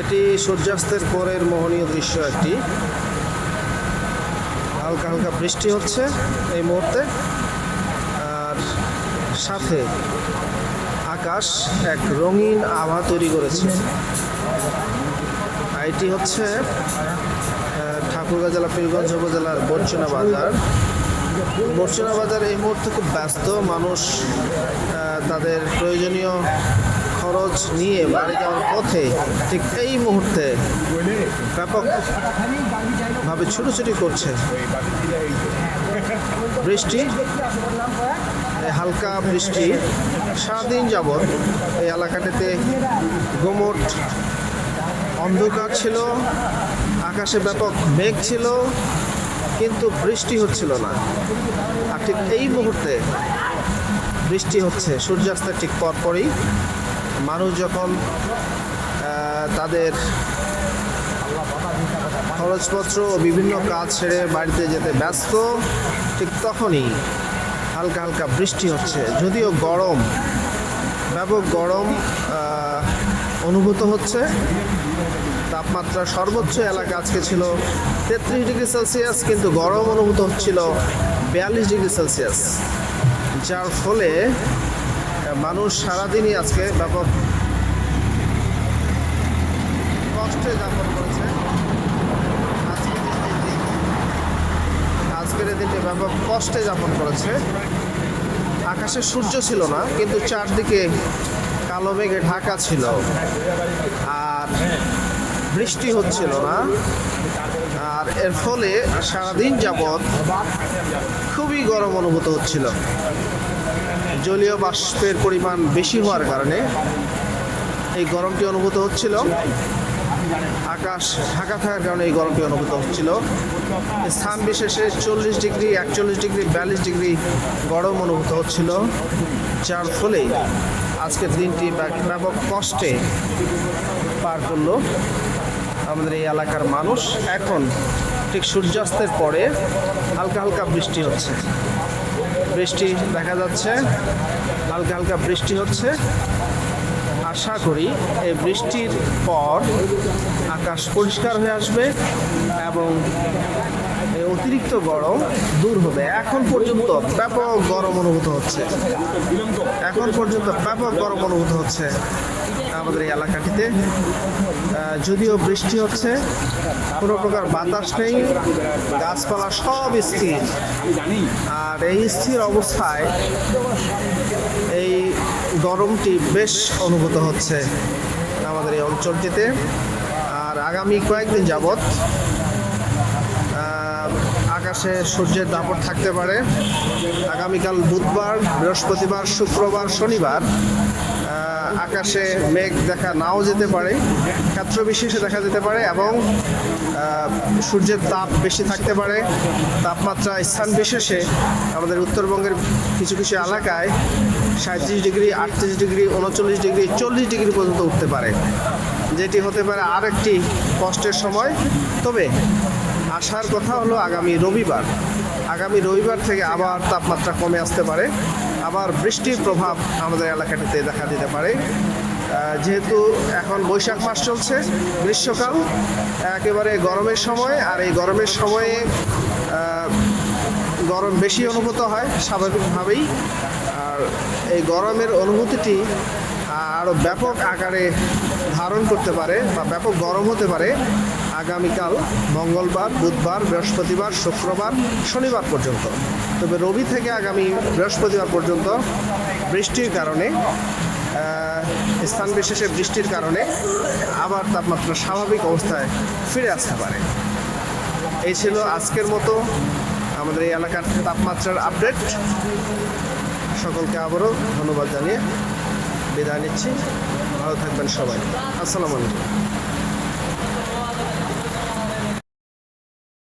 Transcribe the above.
এটি সূর্যাস্তের পরের মোহনীয় দৃশ্য একটি। হালকা হালকা বৃষ্টি হচ্ছে এই মুহূর্তে। আর সাথে আকাশ এক রঙিন আভা তৈরি করেছে। এটি হচ্ছে ঠাকুরগাঁ জেলা, পীরগঞ্জ উপজেলার বর্চনা বাজার। বর্চনা বাজার এই মুহূর্তে খুব ব্যস্ত। মানুষ তাদের প্রয়োজনীয় খরচ নিয়ে বাড়ি যাওয়ার পথে ঠিক এই মুহূর্তে ব্যাপকভাবে ছুটোছুটি করছে। বৃষ্টি হালকা বৃষ্টি, সারাদিন যাবৎ এই এলাকাটিতে গোমট, অন্ধকার ছিল, আকাশে ব্যাপক মেঘ ছিল, কিন্তু বৃষ্টি হচ্ছিল না। আর ঠিক এই মুহূর্তে বৃষ্টি হচ্ছে, সূর্যাস্তের ঠিক পরপরই। মানুষ যখন তাদের খরচপত্র ও বিভিন্ন কাজ ছেড়ে বাড়িতে যেতে ব্যস্ত, ঠিক তখনই হালকা হালকা বৃষ্টি হচ্ছে। যদিও গরম, ব্যাপক গরম অনুভূত হচ্ছে। তাপমাত্রা সর্বোচ্চ এলাকা আজকে ছিল তেত্রিশ ডিগ্রি সেলসিয়াস, কিন্তু গরম অনুভূত হচ্ছিল বিয়াল্লিশ ডিগ্রি সেলসিয়াস, যার ফলে মানুষ সারাদিনই আজকে ব্যাপক কষ্টে যাপন করেছে। আজকের এই দিনটি ব্যাপক কষ্টে যাপন করেছে। আকাশে সূর্য ছিল না, কিন্তু চারদিকে কালো মেঘে ঢাকা ছিল। আর বৃষ্টি হচ্ছিল না। আর এর ফলে সারাদিন যাবৎ খুবই গরম অনুভূত হচ্ছিল। জলীয় বাষ্পের পরিমাণ বেশি হওয়ার কারণে এই গরমটি অনুভূত হচ্ছিল। আকাশ ঢাকা থাকার কারণে এই গরমটি অনুভূত হচ্ছিল। স্থান বিশেষে চল্লিশ ডিগ্রি, একচল্লিশ ডিগ্রি, বিয়াল্লিশ ডিগ্রি গরম অনুভূত হচ্ছিল। যার ফলে আজকের দিনটি ব্যাপক কষ্টে পার করল আমাদের এই এলাকার মানুষ। এখন ঠিক সূর্যাস্তের পরে হালকা হালকা বৃষ্টি হচ্ছে। বৃষ্টি দেখা যাচ্ছে। হালকা হালকা বৃষ্টি হচ্ছে। আশা করি এই বৃষ্টির পর আকাশ পরিষ্কার হয়ে আসবে এবং অতিরিক্ত গরম দূর হবে। এখন পর্যন্ত ব্যাপক গরম অনুভূত হচ্ছে। এখন পর্যন্ত ব্যাপক গরম অনুভূত হচ্ছে আমাদের এই এলাকাটিতে। যদিও বৃষ্টি হচ্ছে কোনো প্রকার বাতাস নেই গাছপালা সব স্থির। আর এই স্থির অবস্থায় এই গরমটি বেশ অনুভূত হচ্ছে আমাদের এই অঞ্চলটিতে। আর আগামী কয়েকদিন আহ, আকাশে সূর্যের দাপট থাকতে পারে। আগামীকাল বুধবার, বৃহস্পতিবার, শুক্রবার, শনিবার আকাশে মেঘ দেখা নাও যেতে পারে, ক্ষেত্র বিশেষে দেখা যেতে পারে এবং সূর্যের তাপ বেশি থাকতে পারে। তাপমাত্রা স্থান বিশেষে আমাদের উত্তরবঙ্গের কিছু কিছু এলাকায় সাঁত্রিশ ডিগ্রি, আটত্রিশ ডিগ্রি, উনচল্লিশ ডিগ্রি, চল্লিশ ডিগ্রি পর্যন্ত উঠতে পারে। যেটি হতে পারে আর একটি কষ্টের সময়। তবে আসার কথা হলো আগামী রবিবার। আগামী রবিবার থেকে আবার তাপমাত্রা কমে আসতে পারে। আবার বৃষ্টির প্রভাব আমাদের এলাকাটিতে দেখা দিতে পারে। যেহেতু এখন বৈশাখ মাস চলছে, গ্রীষ্মকাল, একেবারে গরমের সময়, আর এই গরমের সময়ে গরম বেশি অনুভূত হয়, স্বাভাবিকভাবেই। আর এই গরমের অনুভূতিটি আরও ব্যাপক আকারে ধারণ করতে পারে বা ব্যাপক গরম হতে পারে আগামীকাল, মঙ্গলবার, বুধবার, বৃহস্পতিবার, শুক্রবার, শনিবার পর্যন্ত। তবে রবি থেকে আগামী বৃহস্পতিবার পর্যন্ত বৃষ্টির কারণে স্থান বিশেষে বৃষ্টির কারণে আবার তাপমাত্রা স্বাভাবিক অবস্থায় ফিরে আসতে পারে। এই ছিল আজকের মতো আমাদের এই এলাকার তাপমাত্রার আপডেট। সকলকে আবারও ধন্যবাদ জানিয়ে বিদায় নিচ্ছি। ভালো থাকবেন সবাই। আসসালামু আলাইকুম।